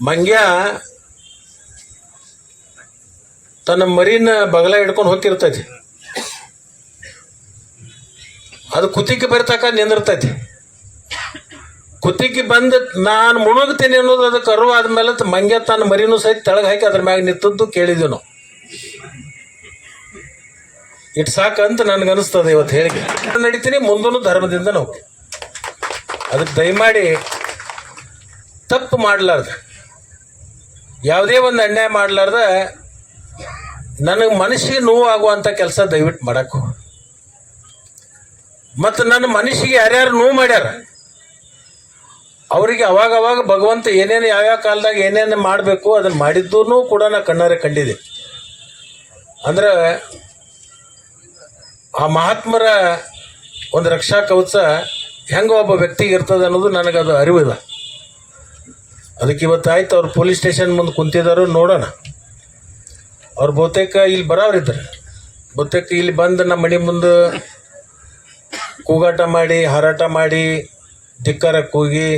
ಮಂಗ್ಯ ತನ್ನ ಮರಿನ ಬಗಲ ಹಿಡ್ಕೊಂಡು ಹೋಗ್ತಿರ್ತೈತಿ ಅದು ಕುತ್ತಿಗೆ ಬರ್ತಕ್ಕ ನಿಂದಿರ್ತೈತಿ ಕುತ್ತಿಗೆ ಬಂದು ನಾನು ಮುಳುಗ್ತೀನಿ ಅನ್ನೋದು ಅದು ಕರು ಆದ್ಮೇಲೆ ಮಂಗ್ಯ ತನ್ನ ಮರಿನೂ ಸಹಿತ ತೆಳಗೆ ಹಾಕಿ ಅದ್ರ ಮ್ಯಾಗ ನಿಂತದ್ದು ಕೇಳಿದ್ವಿ ನಾವು. ಇಟ್ ಸಾಕಂತ ನನಗನ್ನಿಸ್ತದೆ ಇವತ್ತು ಹೇಳಿಕೆ. ನಡೀತೀನಿ ಮುಂದೂ ಧರ್ಮದಿಂದ ನಾವು ಅದಕ್ಕೆ ದಯಮಾಡಿ ತಪ್ಪು ಮಾಡಲಾರ್ದ. ಯಾವುದೇ ಒಂದು ಅನ್ಯಾಯ ಮಾಡಲಾರ್ದ ನನಗೆ ಮನಸ್ಸಿಗೆ ನೋವು ಆಗುವಂಥ ಕೆಲಸ ದಯವಿಟ್ಟು ಮಾಡಕ್ಕೆ. ಮತ್ತು ನನ್ನ ಮನಸ್ಸಿಗೆ ಯಾರ್ಯಾರು ನೋವು ಮಾಡ್ಯಾರ, ಅವರಿಗೆ ಅವಾಗ ಅವಾಗ ಭಗವಂತ ಏನೇನು ಯಾವ್ಯಾವ ಕಾಲದಾಗ ಏನೇನು ಮಾಡಬೇಕು ಅದನ್ನು ಮಾಡಿದ್ದೂ ಕೂಡ ನಾನು ಕಣ್ಣಾರೆ ಕಂಡಿದೆ. ಅಂದ್ರೆ ಆ ಮಹಾತ್ಮರ ಒಂದು ರಕ್ಷಾ ಕವಚ ಹೆಂಗೆ ಒಬ್ಬ ವ್ಯಕ್ತಿಗೆ ಇರ್ತದೆ ಅನ್ನೋದು ನನಗದು ಅರಿವಿಲ್ಲ. ಅದಕ್ಕೆ ಇವತ್ತು ಆಯ್ತು ಅವ್ರು ಪೊಲೀಸ್ ಸ್ಟೇಷನ್ ಮುಂದೆ ಕುಂತಿದ್ದಾರೋ ನೋಡೋಣ. ಅವ್ರು ಬಹುತೇಕ ಇಲ್ಲಿ ಬರೋರಿದ್ದಾರೆ ಬಹುತೇಕ ಇಲ್ಲಿ ಬಂದು ನಮ್ಮ ಮನೆ ಮುಂದೆ ಕೂಗಾಟ ಮಾಡಿ, ಹಾರಾಟ ಮಾಡಿ ಧಿಕ್ಕಾರ ಕೂಗಿ,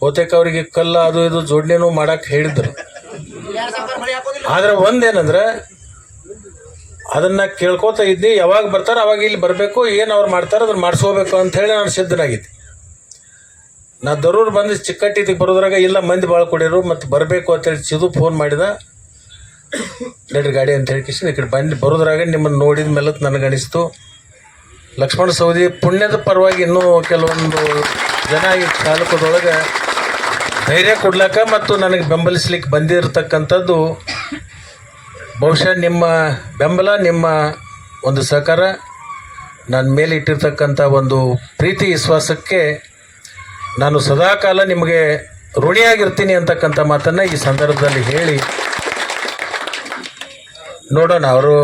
ಬಹುತೇಕ ಅವರಿಗೆ ಕಲ್ಲು ಅದು ಇದು ಜೋಡಣೆನೂ ಮಾಡಕ್ಕೆ ಹೇಳಿದ್ರು. ಆದರೆ ಒಂದೇನಂದ್ರೆ, ಅದನ್ನು ಕೇಳ್ಕೊತಾ ಇದ್ನಿ, ಯಾವಾಗ ಬರ್ತಾರ ಅವಾಗ ಇಲ್ಲಿ ಬರಬೇಕು, ಏನು ಅವ್ರು ಮಾಡ್ತಾರೆ ಅದನ್ನು ಮಾಡಿಸ್ಕೋಬೇಕು ಅಂತ ಹೇಳಿ ನಾನು ಸಿದ್ಧನಾಗಿದ್ದೆ. ನಾ ದರೂರ್ ಬಂದು ಚಿಕ್ಕಟ್ಟಿಗೆ ಬರೋದ್ರಾಗ ಇಲ್ಲ ಮಂದಿ ಭಾಳ ಕೊಡಿರು ಮತ್ತು ಬರಬೇಕು ಅಂತೇಳಿ ಸಿದು ಫೋನ್ ಮಾಡಿದ. ನಡ್ರಿ ಗಾಡಿ ಅಂತ ಹೇಳಿ ಕಿಶನ್ ಈ ಕಡೆ ಬಂದು ಬರೋದ್ರಾಗ ನಿಮ್ಮನ್ನು ನೋಡಿದ ಮೇಲೆ ನನಗೆ ಅನಿಸ್ತು. ಲಕ್ಷ್ಮಣ ಸೌದಿ ಪುಣ್ಯದ ಪರವಾಗಿ ಇನ್ನೂ ಕೆಲವೊಂದು ಜನ ಈ ತಾಲೂಕದೊಳಗೆ ಧೈರ್ಯ ಕೊಡ್ಲಕ್ಕ ಮತ್ತು ನನಗೆ ಬೆಂಬಲಿಸ್ಲಿಕ್ಕೆ ಬಂದಿರತಕ್ಕಂಥದ್ದು ಬಹುಶಃ ನಿಮ್ಮ ಬೆಂಬಲ, ನಿಮ್ಮ ಒಂದು ಸಹಕಾರ ನನ್ನ ಮೇಲೆ ಇಟ್ಟಿರ್ತಕ್ಕಂಥ ಒಂದು ಪ್ರೀತಿ, ವಿಶ್ವಾಸಕ್ಕೆ ನಾನು ಸದಾಕಾಲ ನಿಮಗೆ ಋಣಿಯಾಗಿರ್ತೀನಿ ಅಂತಕ್ಕಂಥ ಮಾತನ್ನು ಈ ಸಂದರ್ಭದಲ್ಲಿ ಹೇಳಿ, ನೋಡೋಣ ಅವರು,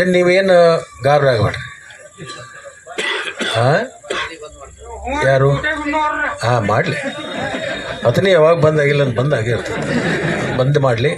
ಏನು ನೀವೇನು ಗಾಬರಿ ಆಗಬೇಡ್ರಿ? ಹಾಂ ಯಾರು? ಹಾಂ ಮಾಡಲಿ. ಅದನ್ನೇ ಯಾವಾಗ ಬಂದಾಗಿಲ್ಲ ಬಂದಾಗಿರ್ತದೆ ಬಂದು ಮಾಡಲಿ.